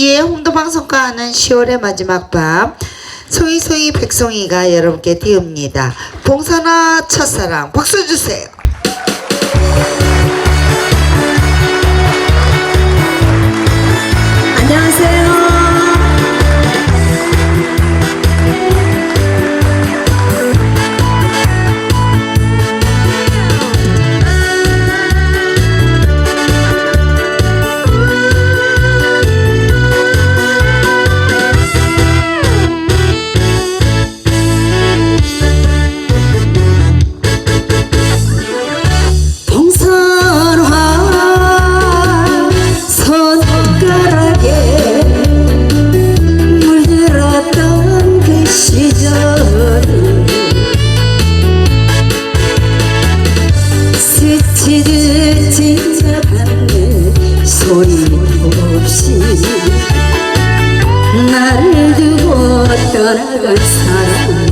예, 홍도방송과 하는 10월의 마지막 밤 소이소이 백송이가 여러분께 띄웁니다. 봉선아 첫사랑 박수 주세요. 스치듯 지나갔네 소리도 없이 나를 두고 떠나간 사람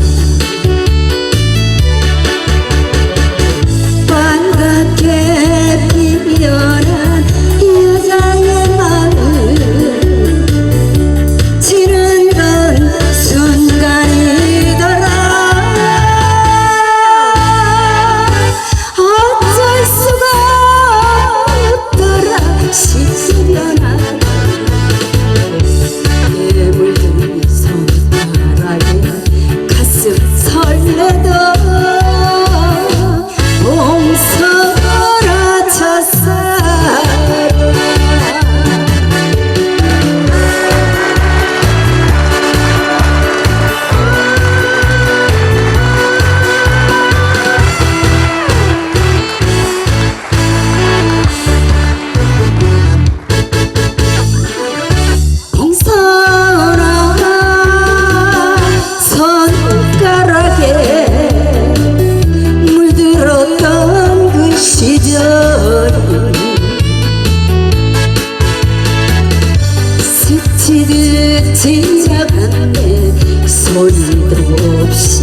스치듯 지나갔네 소리도 없이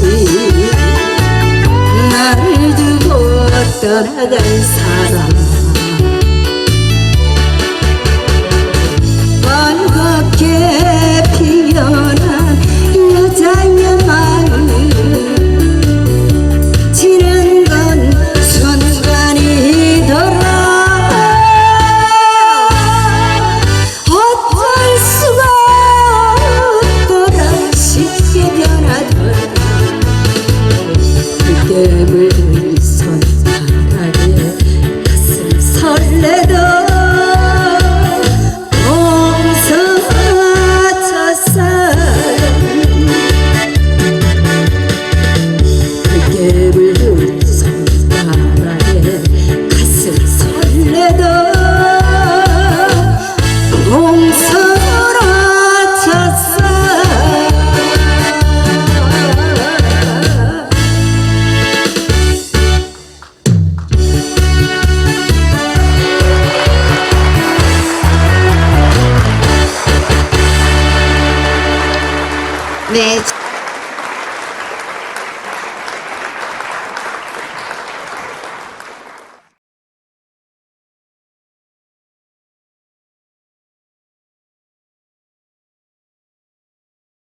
나를 두고 떠나간 사람 baby. this.